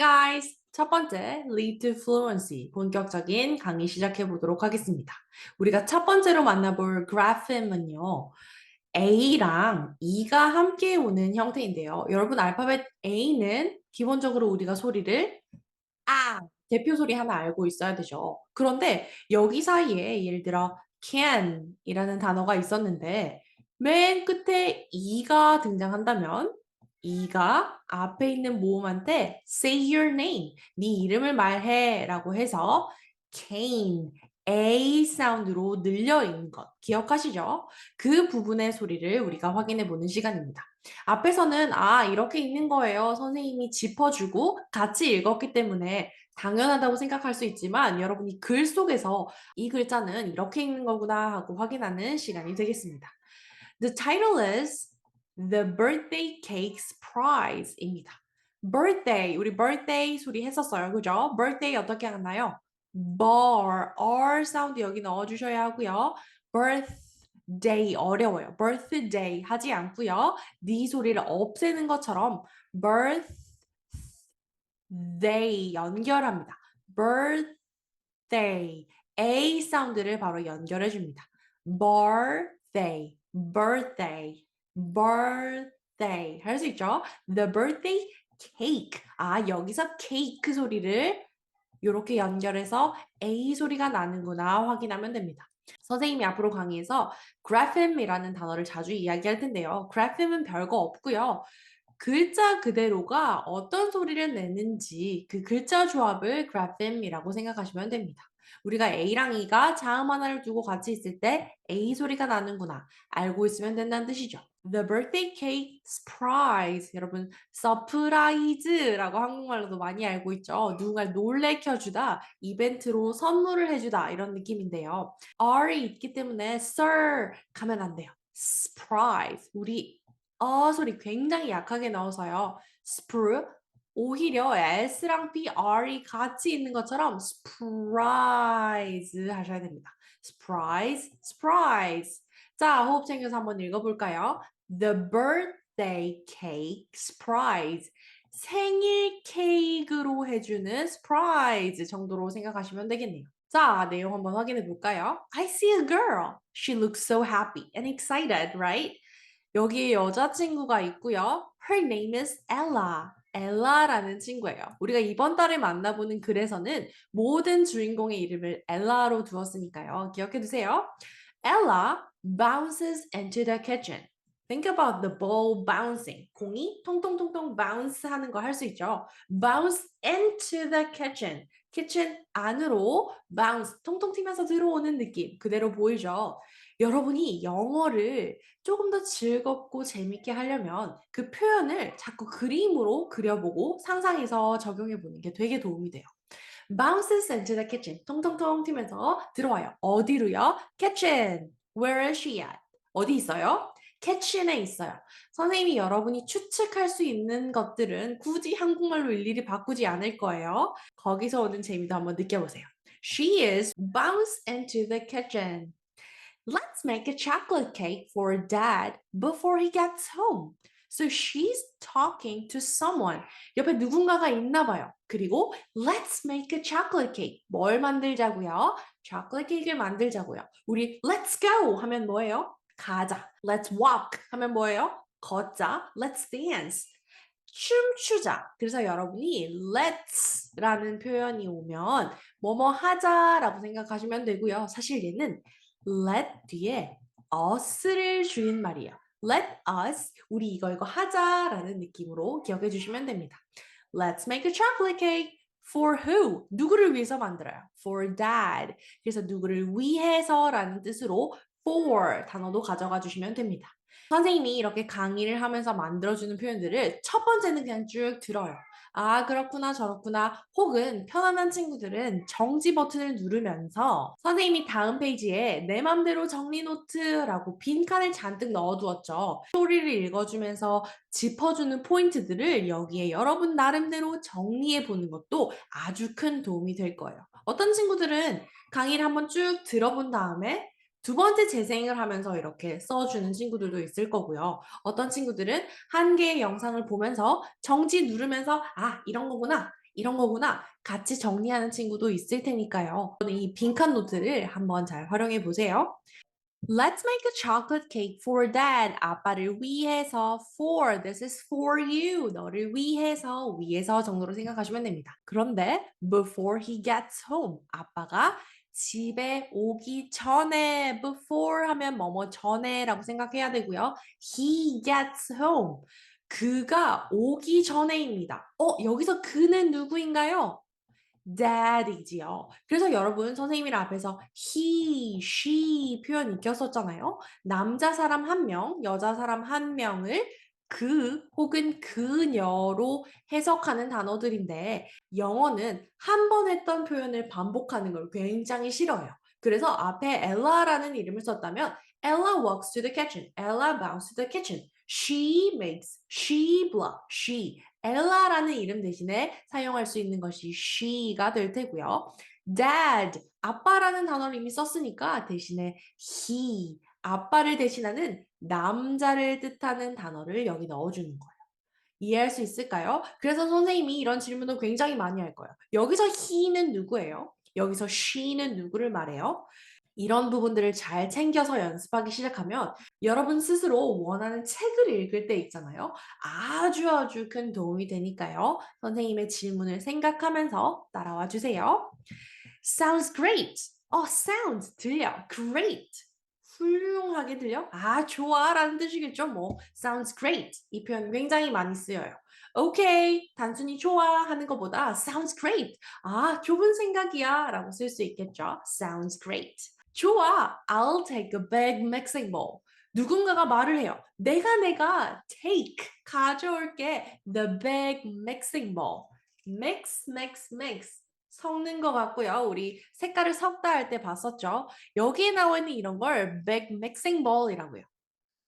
guys! 첫 번째, lead to fluency. 본격적인 강의 시작해 보도록 하겠습니다. 우리가 첫 번째로 만나볼 graphem은요, A랑 E가 함께 오는 형태인데요. 여러분, 알파벳 A는 기본적으로 우리가 소리를 아! 대표 소리 하나 알고 있어야 되죠. 그런데 여기 사이에 예를 들어 can 이라는 단어가 있었는데 맨 끝에 E가 등장한다면 E가 앞에 있는 모음한테 say your name, 네 이름을 말해 라고 해서 cane, A 사운드로 늘려 있는 것 기억하시죠? 그 부분의 소리를 우리가 확인해 보는 시간입니다. 앞에서는 아 이렇게 읽는 거예요. 선생님이 짚어주고 같이 읽었기 때문에 당연하다고 생각할 수 있지만 여러분이 글 속에서 이 글자는 이렇게 읽는 거구나 하고 확인하는 시간이 되겠습니다. The title is The Birthday Cake's Prize입니다. birthday, 우리 birthday 소리 했었어요. 그죠? birthday 어떻게 하나요? bar, r 사운드 여기 넣어 주셔야 하고요. birthday 어려워요. birthday 하지 않고요. 네 소리를 없애는 것처럼 birthday 연결합니다. birthday a 사운드를 바로 연결해 줍니다. birthday, birthday, birthday 할 수 있죠? The birthday cake. 아 여기서 케이크 소리를 이렇게 연결해서 A 소리가 나는구나 확인하면 됩니다. 선생님이 앞으로 강의에서 graphem이라는 단어를 자주 이야기할 텐데요. graphem은 별거 없고요. 글자 그대로가 어떤 소리를 내는지 그 글자 조합을 graphem이라고 생각하시면 됩니다. 우리가 A랑 E가 자음 하나를 두고 같이 있을 때 A 소리가 나는구나 알고 있으면 된다는 뜻이죠. The birthday cake surprise. 여러분, 서프라이즈라고 한국말로도 많이 알고 있죠. 누군가를 놀래켜주다, 이벤트로 선물을 해주다 이런 느낌인데요. R이 있기 때문에 sir 가면 안 돼요. surprise. 우리 어 소리 굉장히 약하게 넣어서요. spr 오히려 S랑 B, R이 같이 있는 것처럼 surprise 하셔야 됩니다. surprise, surprise. 자, 호흡 챙겨서 한번 읽어볼까요? The birthday cake surprise. 생일 케이크로 해주는 surprise 정도로 생각하시면 되겠네요. 자, 내용 한번 확인해 볼까요? I see a girl. She looks so happy and excited, right? 여기에 여자친구가 있고요. Her name is Ella. 엘라라는 친구예요. 우리가 이번 달에 만나보는 글에서는 모든 주인공의 이름을 엘라로 두었으니까요. 기억해 두세요. Ella bounces into the kitchen. Think about the ball bouncing. 공이 통통통통 bounce 하는 거 할 수 있죠. bounce into the kitchen. kitchen 안으로 bounce 통통 튀면서 들어오는 느낌 그대로 보이죠. 여러분이 영어를 조금 더 즐겁고 재밌게 하려면 그 표현을 자꾸 그림으로 그려보고 상상해서 적용해 보는 게 되게 도움이 돼요. bounces into the kitchen. 통통통 튀면서 들어와요. 어디로요? kitchen. Where is she at? 어디 있어요? kitchen에 있어요. 선생님이 여러분이 추측할 수 있는 것들은 굳이 한국말로 일일이 바꾸지 않을 거예요. 거기서 오는 재미도 한번 느껴보세요. She is bounce into the kitchen. Let's make a chocolate cake for dad before he gets home. So she's talking to someone. 옆에 누군가가 있나 봐요. 그리고 let's make a chocolate cake. 뭘 만들자고요? chocolate cake를 만들자고요. 우리 let's go 하면 뭐예요? 가자. Let's walk 하면 뭐예요? 걷자. Let's dance. 춤추자. 그래서 여러분이 let's라는 표현이 오면 뭐뭐 하자라고 생각하시면 되고요. 사실 얘는 let 뒤에 us를 주인 말이에요. Let us 우리 이거 이거 하자라는 느낌으로 기억해 주시면 됩니다. Let's make a chocolate cake. For who? 누구를 위해서 만들어요? For dad. 그래서 누구를 위해서라는 뜻으로 for 단어도 가져가 주시면 됩니다. 선생님이 이렇게 강의를 하면서 만들어주는 표현들을 첫 번째는 그냥 쭉 들어요. 아, 그렇구나, 저렇구나. 혹은 편안한 친구들은 정지 버튼을 누르면서 선생님이 다음 페이지에 내 맘대로 정리 노트라고 빈칸을 잔뜩 넣어두었죠. 소리를 읽어주면서 짚어주는 포인트들을 여기에 여러분 나름대로 정리해 보는 것도 아주 큰 도움이 될 거예요. 어떤 친구들은 강의를 한번 쭉 들어본 다음에 두 번째 재생을 하면서 이렇게 써주는 친구들도 있을 거고요. 어떤 친구들은 한 개의 영상을 보면서 정지 누르면서 아, 이런 거구나. 이런 거구나. 같이 정리하는 친구도 있을 테니까요. 이 빈칸 노트를 한번 잘 활용해 보세요. Let's make a chocolate cake for dad. 아빠를 위해서 for. This is for you. 너를 위해서 위해서 정도로 생각하시면 됩니다. 그런데 before he gets home. 아빠가 집에 오기 전에 before 하면 뭐뭐 전에라고 생각해야 되고요. he gets home. 그가 오기 전에입니다. 어, 여기서 그는 누구인가요? dad이지요. 그래서 여러분 선생님이랑 앞에서 he, she 표현 익혔었잖아요. 남자 사람 한 명, 여자 사람 한 명을 그 혹은 그녀로 해석하는 단어들인데 영어는 한 번 했던 표현을 반복하는 걸 굉장히 싫어해요. 그래서 앞에 Ella라는 이름을 썼다면 Ella walks to the kitchen. Ella bounds to the kitchen. She makes, she blah, she. Ella라는 이름 대신에 사용할 수 있는 것이 she가 될 테고요. dad, 아빠라는 단어를 이미 썼으니까 대신에 he, 아빠를 대신하는 남자를 뜻하는 단어를 여기 넣어주는 거예요. 이해할 수 있을까요? 그래서 선생님이 이런 질문을 굉장히 많이 할 거예요. 여기서 he는 누구예요? 여기서 she는 누구를 말해요? 이런 부분들을 잘 챙겨서 연습하기 시작하면 여러분 스스로 원하는 책을 읽을 때 있잖아요. 아주 아주 큰 도움이 되니까요. 선생님의 질문을 생각하면서 따라와 주세요. Sounds great. 어, sounds 들려. Great. 훌륭하게 들려? 아, 좋아 라는 뜻이겠죠. 뭐, sounds great. 이 표현 굉장히 많이 쓰여요. okay, 단순히 좋아 하는 것보다 sounds great. 아, 좋은 생각이야 라고 쓸 수 있겠죠. sounds great. 좋아, I'll take a big mixing bowl. 누군가가 말을 해요. 내가 내가 take 가져올게 the big mixing bowl. mix, mix, mix. 섞는 것 같고요. 우리 색깔을 섞다 할 때 봤었죠. 여기에 나와 있는 이런 걸 big mixing bowl이라고요.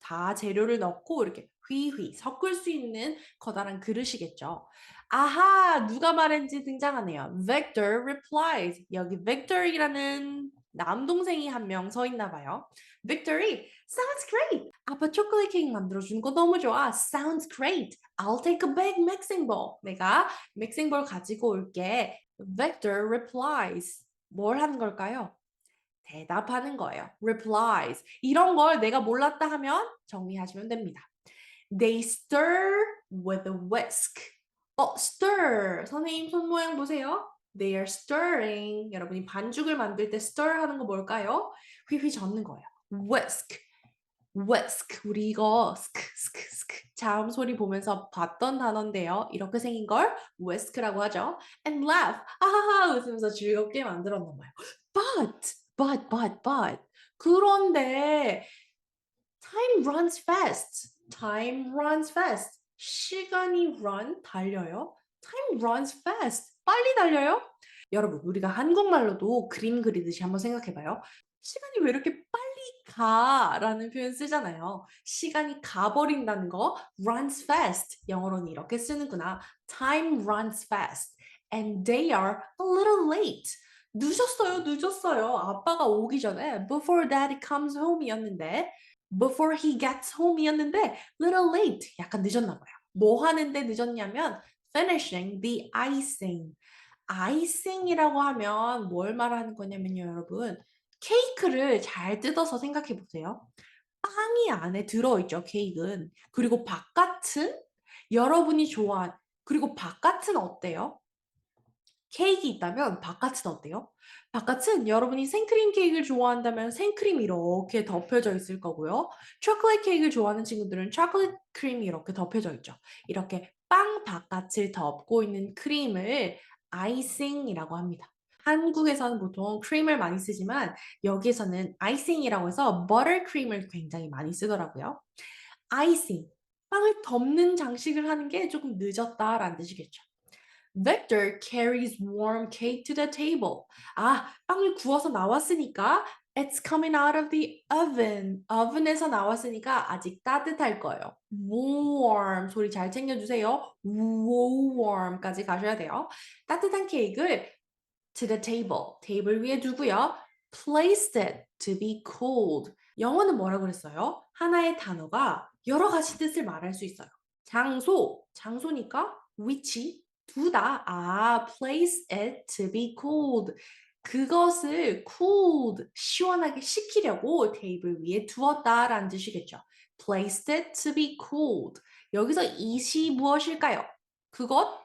다 재료를 넣고 이렇게 휘휘 섞을 수 있는 커다란 그릇이겠죠. 아하, 누가 말했는지 등장하네요. Victor replies. 여기 Victor이라는 남동생이 한 명 서 있나 봐요. Victory, sounds great. 아빠 초콜릿 케이크 만들어주는 거 너무 좋아. Sounds great. I'll take a big mixing bowl. 내가 믹싱 볼 가지고 올게. Victor replies. 뭘 하는 걸까요? 대답하는 거예요. replies. 이런 걸 내가 몰랐다 하면 정리하시면 됩니다. They stir with a whisk. 어, stir. 선생님 손 모양 보세요. They are stirring. 여러분이 반죽을 만들 때 stir 하는 거 뭘까요? 휘휘 젓는 거예요. whisk. Whisk. 우리 이거 sk, sk, sk. 자음 소리 보면서 봤던 단어인데요. 이렇게 생긴 걸 whisk라고 하죠. And laugh. 아하하 웃으면서 즐겁게 만들었나 봐요. But, but, but, but. 그런데 time runs fast. Time runs fast. 시간이 run 달려요. Time runs fast. 빨리 달려요. 여러분, 우리가 한국말로도 그림 그리듯이 한번 생각해 봐요. 시간이 왜 이렇게 빨리 가? 라는 표현 쓰잖아요. 시간이 가버린다는 거 runs fast. 영어로는 이렇게 쓰는구나. Time runs fast. And they are a little late. 늦었어요, 늦었어요. 아빠가 오기 전에 before daddy comes home이었는데 before he gets home이었는데 little late. 약간 늦었나 봐요. 뭐 하는데 늦었냐면 finishing the icing. 아이싱이라고 하면 뭘 말하는 거냐면요, 여러분. 케이크를 잘 뜯어서 생각해 보세요. 빵이 안에 들어있죠, 케이크는. 그리고 바깥은 여러분이 좋아한, 그리고 바깥은 어때요? 케이크 있다면 바깥은 어때요? 바깥은 여러분이 생크림 케이크를 좋아한다면 생크림이 이렇게 덮여져 있을 거고요. 초콜릿 케이크를 좋아하는 친구들은 초콜릿 크림이 이렇게 덮여져 있죠. 이렇게 빵 바깥을 덮고 있는 크림을 아이싱이라고 합니다. 한국에서는 보통 크림을 많이 쓰지만 여기에서는 아이싱이라고 해서 버터 크림을 굉장히 많이 쓰더라고요. 아이싱, 빵을 덮는 장식을 하는 게 조금 늦었다라는 뜻이겠죠. Victor carries warm cake to the table. 아, 빵을 구워서 나왔으니까 It's coming out of the oven. oven에서 나왔으니까 아직 따뜻할 거예요. warm 소리 잘 챙겨주세요. warm까지 가셔야 돼요. 따뜻한 케이크를 to the table, 테이블 위에 두고요. placed it to be cooled. 영어는 뭐라고 그랬어요? 하나의 단어가 여러 가지 뜻을 말할 수 있어요. 장소, 장소니까 위치, 두다. 아, place it to be cooled. 그것을 cooled, 시원하게 식히려고 테이블 위에 두었다라는 뜻이겠죠. placed it to be cooled. 여기서 it이 무엇일까요? 그것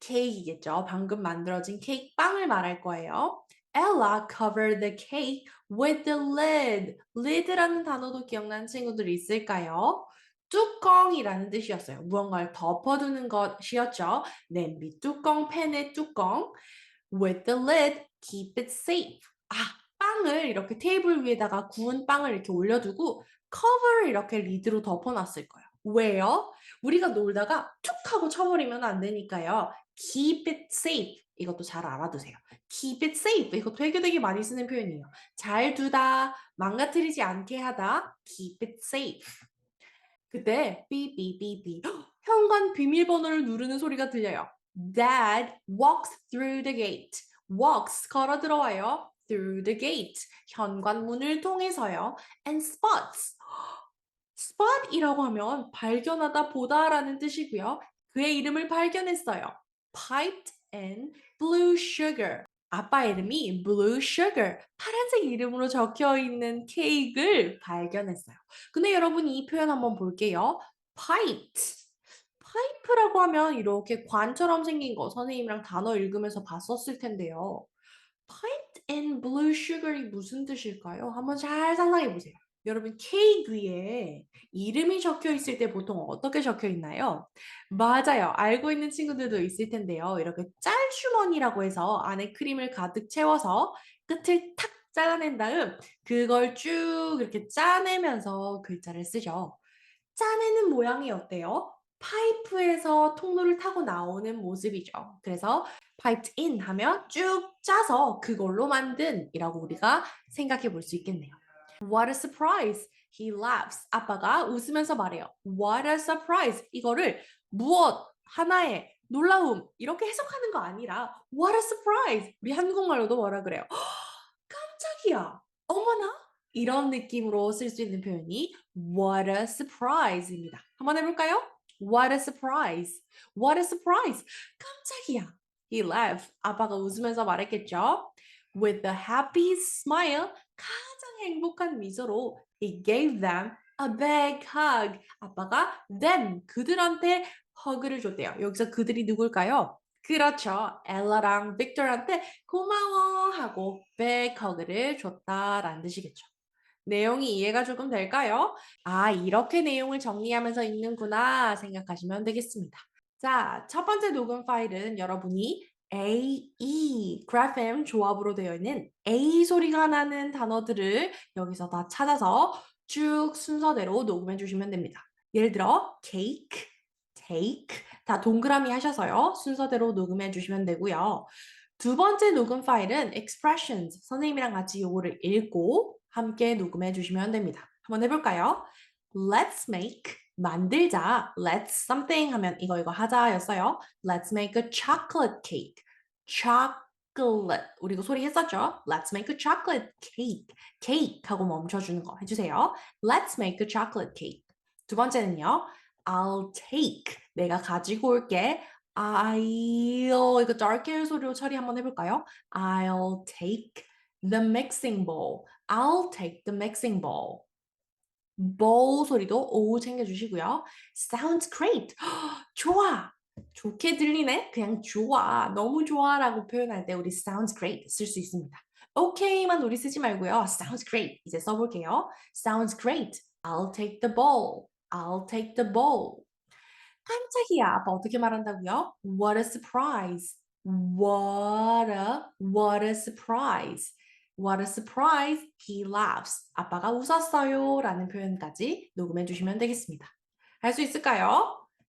케이크이겠죠. 방금 만들어진 케이크 빵을 말할 거예요. Ella covered the cake with the lid. lid라는 단어도 기억나는 친구들 있을까요? 뚜껑이라는 뜻이었어요. 무언가를 덮어두는 것이었죠. 냄비 뚜껑, 팬의 뚜껑. With the lid, keep it safe. 아, 빵을 이렇게 테이블 위에다가 구운 빵을 이렇게 올려두고 cover를 이렇게 리드로 덮어놨을 거예요. 왜요? 우리가 놀다가 툭 하고 쳐버리면 안 되니까요. Keep it safe. 이것도 잘 알아두세요. Keep it safe. 이거 되게 되게 많이 쓰는 표현이에요. 잘 두다, 망가뜨리지 않게 하다. Keep it safe. 그때 삐삐삐삐 현관 비밀번호를 누르는 소리가 들려요. Dad walks through the gate. walks 걸어 들어와요. through the gate. 현관문을 통해서요. and spots. spot이라고 하면 발견하다 보다라는 뜻이고요. 그의 이름을 발견했어요. Piped in blue sugar. 아빠 이름이 blue sugar, 파란색 이름으로 적혀 있는 케이크를 발견했어요. 근데 여러분 이 표현 한번 볼게요. piped. 파이프라고 하면 이렇게 관처럼 생긴 거 선생님이랑 단어 읽으면서 봤었을 텐데요. piped in blue sugar이 무슨 뜻일까요? 한번 잘 상상해 보세요. 여러분 케이크 위에 이름이 적혀 있을 때 보통 어떻게 적혀 있나요? 맞아요. 알고 있는 친구들도 있을 텐데요. 이렇게 짤주머니라고 해서 안에 크림을 가득 채워서 끝을 탁 잘라낸 다음 그걸 쭉 이렇게 짜내면서 글자를 쓰죠. 짜내는 모양이 어때요? 파이프에서 통로를 타고 나오는 모습이죠. 그래서 piped in 하면 쭉 짜서 그걸로 만든이라고 우리가 생각해 볼 수 있겠네요. What a surprise! He laughs. 아빠가 웃으면서 말해요. What a surprise! 이거를 무엇 하나의 놀라움 이렇게 해석하는 거 아니라 What a surprise! 우리 한국말로도 뭐라 그래요? 깜짝이야. 어머나? 이런 느낌으로 쓸 수 있는 표현이 What a surprise입니다. 한번 해볼까요? What a surprise! What a surprise! 깜짝이야. He laughed. 아빠가 웃으면서 말했겠죠. With a happy smile, 가장 행복한 미소로 he gave them a big hug. 아빠가 them, 그들한테 허그를 줬대요. 여기서 그들이 누굴까요? 그렇죠. 엘라랑 빅터한테 고마워 하고 big hug를 줬다라는 뜻이겠죠. 내용이 이해가 조금 될까요? 아, 이렇게 내용을 정리하면서 읽는구나 생각하시면 되겠습니다. 자, 첫 번째 녹음 파일은 여러분이 A, E, grapheme 조합으로 되어 있는 A 소리가 나는 단어들을 여기서 다 찾아서 쭉 순서대로 녹음해 주시면 됩니다. 예를 들어 cake, take 다 동그라미 하셔서요. 순서대로 녹음해 주시면 되고요. 두 번째 녹음 파일은 expressions 선생님이랑 같이 요거를 읽고 함께 녹음해 주시면 됩니다. 한번 해볼까요? Let's make 만들자. Let's something 하면 이거 이거 하자였어요. Let's make a chocolate cake. chocolate. 우리 이거 소리 했었죠? Let's make a chocolate cake. cake 하고 멈춰주는 거 해주세요. Let's make a chocolate cake. 두 번째는요. I'll take. 내가 가지고 올게. I'll 이거 dark hair 소리로 처리 한번 해볼까요? I'll take the mixing bowl. I'll take the mixing bowl. Bowl 소리도 오 챙겨주시고요. Sounds great. 좋아. 좋게 들리네? 그냥 좋아. 너무 좋아라고 표현할 때 우리 sounds great 쓸 수 있습니다. okay만 우리 쓰지 말고요. sounds great 이제 써볼게요. sounds great. I'll take the bowl. I'll take the bowl. 깜짝이야. 아빠 어떻게 말한다고요? What a surprise. What a, what a surprise. What a surprise. He laughs. 아빠가 웃었어요. 라는 표현까지 녹음해 주시면 되겠습니다. 할 수 있을까요?